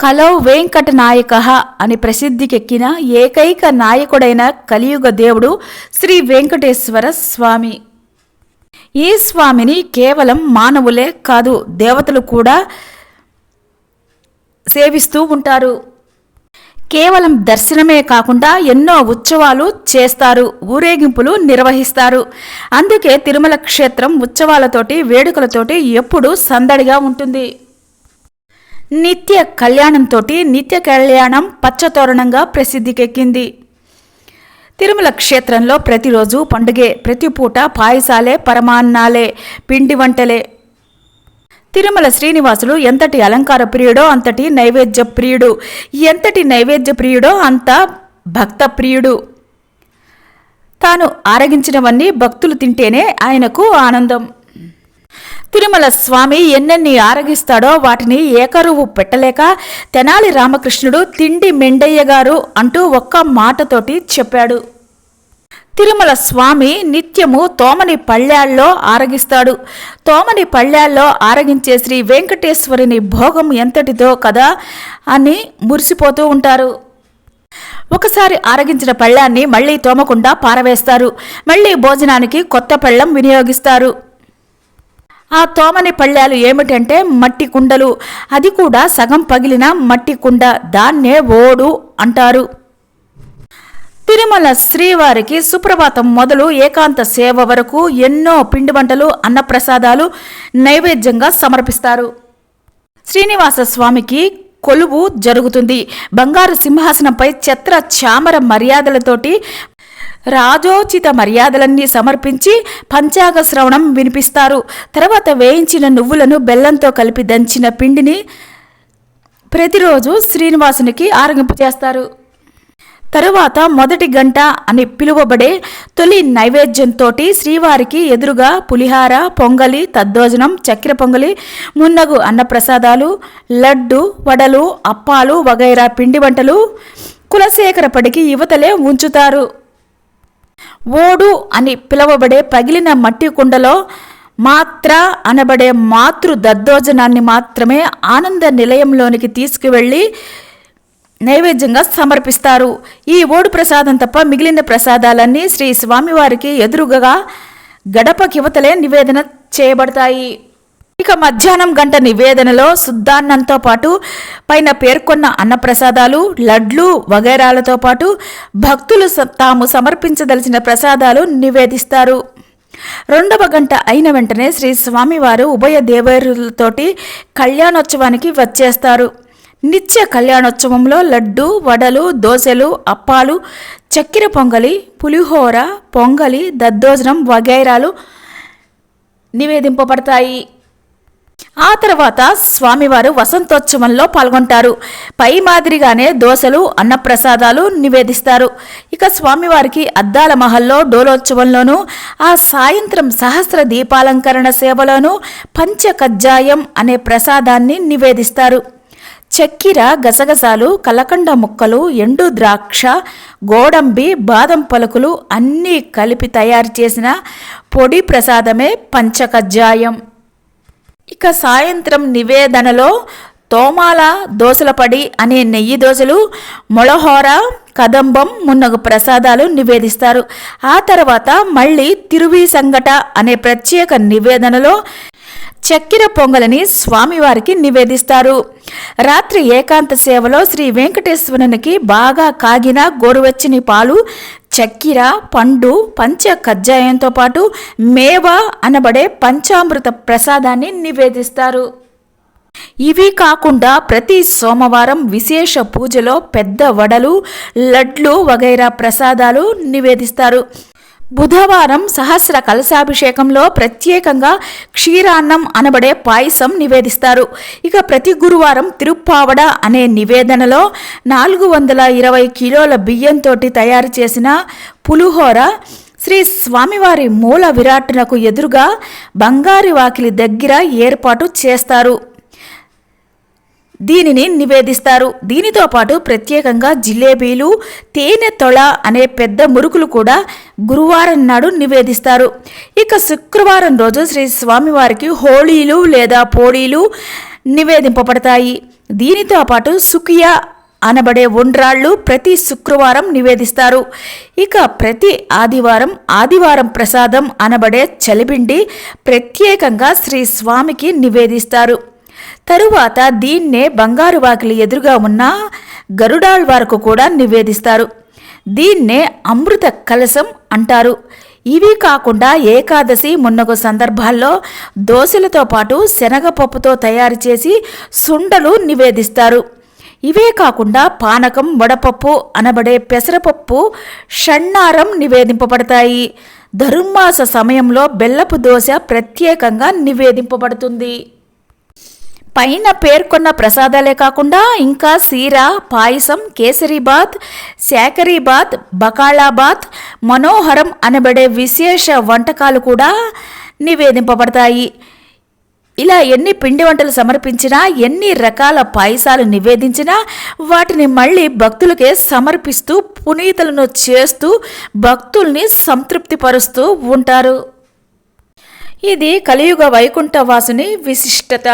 కలౌ వెంకట నాయక అని ప్రసిద్ధికెక్కిన ఏకైక నాయకుడైన కలియుగ దేవుడు శ్రీ వెంకటేశ్వర స్వామి. ఈ స్వామిని కేవలం మానవులే కాదు దేవతలు కూడా సేవిస్తూ ఉంటారు. కేవలం దర్శనమే కాకుండా ఎన్నో ఉత్సవాలు చేస్తారు ఊరేగింపులు నిర్వహిస్తారు. అందుకే తిరుమల క్షేత్రం ఉత్సవాలతోటి వేడుకలతోటి ఎప్పుడూ సందడిగా ఉంటుంది. నిత్య కళ్యాణంతో నిత్య కళ్యాణం పచ్చతోరణంగా ప్రసిద్ధికెక్కింది. తిరుమల క్షేత్రంలో ప్రతిరోజు పండుగే ప్రతి పూట పాయసాలే పరమాన్నాలే పిండి వంటలే తిరుమల శ్రీనివాసులు ఎంతటి అలంకార ప్రియుడో అంతటి నైవేద్య ప్రియుడు. ఎంతటి నైవేద్య ప్రియుడో అంత భక్త ప్రియుడు. తాను ఆరగించినవన్నీ భక్తులు తింటేనే ఆయనకు ఆనందం. తిరుమల స్వామి ఎన్నెన్ని ఆరగిస్తాడో వాటిని ఏకరువు పెట్టలేక తెనాలి రామకృష్ణుడు తిండి మెండయ్య గారు అంటూ ఒక్క మాటతోటి చెప్పాడు. తిరుమల స్వామి నిత్యము తోమని పళ్ళాల్లో ఆరగిస్తాడు. తోమని పళ్ళాల్లో ఆరగించే శ్రీ వెంకటేశ్వరుని భోగం ఎంతటిదో కదా అని మురిసిపోతూ ఉంటారు. ఒకసారి ఆరగించిన పళ్ళాన్ని మళ్ళీ తోమకుండా పారవేస్తారు. మళ్ళీ భోజనానికి కొత్త పళ్ళం వినియోగిస్తారు. ఆ తోమని పళ్ళాలు ఏమిటంటే మట్టి కుండలు. అది కూడా సగం పగిలిన మట్టి కుండ. దాన్నే ఓడు అంటారు. తిరుమల శ్రీవారికి సుప్రభాతం మొదలు ఏకాంత సేవ వరకు ఎన్నో పిండి వంటలు అన్నప్రసాదాలు నైవేద్యంగా సమర్పిస్తారు. శ్రీనివాస స్వామికి కొలువు జరుగుతుంది. బంగారు సింహాసనంపై చెత్ర చామర మర్యాదలతోటి రాజోచిత మర్యాదలన్నీ సమర్పించి పంచాగ శ్రవణం వినిపిస్తారు. తర్వాత వేయించిన నువ్వులను బెల్లంతో కలిపి దంచిన పిండిని ప్రతిరోజు శ్రీనివాసునికి ఆరగింపు చేస్తారు తరువాత మొదటి గంట అని పిలువబడే తొలి నైవేద్యంతో శ్రీవారికి ఎదురుగా పులిహార పొంగలి తద్దోజనం చక్కెర పొంగలి మున్నగు అన్నప్రసాదాలు లడ్డు వడలు అప్పాలు వగైరా పిండి వంటలు కులశేఖరపడికి యువతలే ఉంచుతారు. ఓడు అని పిలువబడే పగిలిన మట్టి కుండలో మాత్ర అనబడే మాతృ దద్దోజనాన్ని మాత్రమే ఆనంద నిలయంలోనికి తీసుకువెళ్ళి నైవేద్యంగా సమర్పిస్తారు. ఈ ఓడు ప్రసాదం తప్ప మిగిలిన ప్రసాదాలన్నీ శ్రీ స్వామివారికి ఎదురుగా గడప కివతలే నివేదన చేయబడతాయి. ఇక మధ్యాహ్నం గంట నివేదనలో శుద్ధాన్నంతో పాటు పైన పేర్కొన్న అన్నప్రసాదాలు లడ్లు వగైరాలతో పాటు భక్తులు తాము సమర్పించదలిచిన ప్రసాదాలు నివేదిస్తారు. రెండవ గంట అయిన వెంటనే శ్రీ స్వామివారు ఉభయ దేవేరులతోటి కళ్యాణోత్సవానికి వచ్చేస్తారు. నిత్య కళ్యాణోత్సవంలో లడ్డు వడలు దోశలు అప్పాలు చక్కెర పొంగలి పులిహోర పొంగలి దద్దోజనం వగైరాలు నివేదింపబడతాయి. ఆ తర్వాత స్వామివారు వసంతోత్సవంలో పాల్గొంటారు. పై మాదిరిగానే దోశలు అన్నప్రసాదాలు నివేదిస్తారు. ఇక స్వామివారికి అద్దాల మహల్లో డోలోత్సవంలోనూ ఆ సాయంత్రం సహస్ర దీపాలంకరణ సేవలోనూ పంచకజ్జాయం అనే ప్రసాదాన్ని నివేదిస్తారు. చక్కెర గసగసాలు కలకండ ముక్కలు ఎండు ద్రాక్ష గోడంబి బాదం పలుకులు అన్నీ కలిపి తయారు చేసిన పొడి ప్రసాదమే పంచకజ్జాయం. ఇక సాయంత్రం నివేదనలో తోమాల దోసలపడి అనే నెయ్యి దోశలు మొలహోర కదంబం మున్నగు ప్రసాదాలు నివేదిస్తారు. ఆ తర్వాత మళ్ళీ తిరువి సంగట అనే ప్రత్యేక నివేదనలో చక్కెర పొంగలని స్వామివారికి నివేదిస్తారు. రాత్రి ఏకాంత సేవలో శ్రీ వెంకటేశ్వరునికి బాగా కాగిన గోరువెచ్చని పాలు చక్కెర పండు పంచ కజ్జాయంతో పాటు మేవ అనబడే పంచామృత ప్రసాదాన్ని నివేదిస్తారు. ఇవి కాకుండా ప్రతి సోమవారం విశేష పూజలో పెద్ద వడలు లడ్లు వగైరా ప్రసాదాలు నివేదిస్తారు. బుధవారం సహస్ర కలశాభిషేకంలో ప్రత్యేకంగా క్షీరాన్నం అనబడే పాయసం నివేదిస్తారు. ఇక ప్రతి గురువారం తిరుప్పావడ అనే నివేదనలో నాలుగు వందల ఇరవై కిలోల బియ్యంతో తయారు చేసిన పులిహోర శ్రీ స్వామివారి మూల విరాట్నకు ఎదురుగా బంగారి వాకిలి దగ్గర ఏర్పాటు చేస్తారు. దీనిని నివేదిస్తారు. దీనితో పాటు ప్రత్యేకంగా జిలేబీలు తేనె తొళ అనే పెద్ద మురుకులు కూడా గురువారం నాడు నివేదిస్తారు. ఇక శుక్రవారం రోజు శ్రీ స్వామివారికి హోళీలు లేదా పోళీలు నివేదింపబడతాయి. దీనితో పాటు సుకియా అనబడే ఉండ్రాళ్ళు ప్రతి శుక్రవారం నివేదిస్తారు. ఇక ప్రతి ఆదివారం ఆదివారం ప్రసాదం అనబడే చలిబిండి ప్రత్యేకంగా శ్రీ స్వామికి నివేదిస్తారు. తరువాత దీన్నే బంగారు వాకిలి ఎదురుగా ఉన్న గరుడాళ్ వారకు కూడా నివేదిస్తారు. దీన్నే అమృత కలశం అంటారు. ఇవి కాకుండా ఏకాదశి మున్నగు సందర్భాల్లో దోశలతో పాటు శనగపప్పుతో తయారు చేసి సుండలు నివేదిస్తారు. ఇవే కాకుండా పానకం వడపప్పు అనబడే పెసరపప్పు షణ్ణారం నివేదింపబడతాయి. ధర్మాస సమయంలో బెల్లపు దోశ ప్రత్యేకంగా నివేదింపబడుతుంది. పైన పేర్కొన్న ప్రసాదాలే కాకుండా ఇంకా సీర పాయసం కేసరీబాత్ శాకరీబాత్ బకాళాబాత్ మనోహరం అనబడే విశేష వంటకాలు కూడా నివేదింపబడతాయి. ఇలా ఎన్ని పిండి వంటలు సమర్పించినా ఎన్ని రకాల పాయసాలు నివేదించినా వాటిని మళ్ళీ భక్తులకే సమర్పిస్తూ పునీతులను చేస్తూ భక్తుల్ని సంతృప్తిపరుస్తూ ఉంటారు. ఇది కలియుగ వైకుంఠవాసుని విశిష్టత.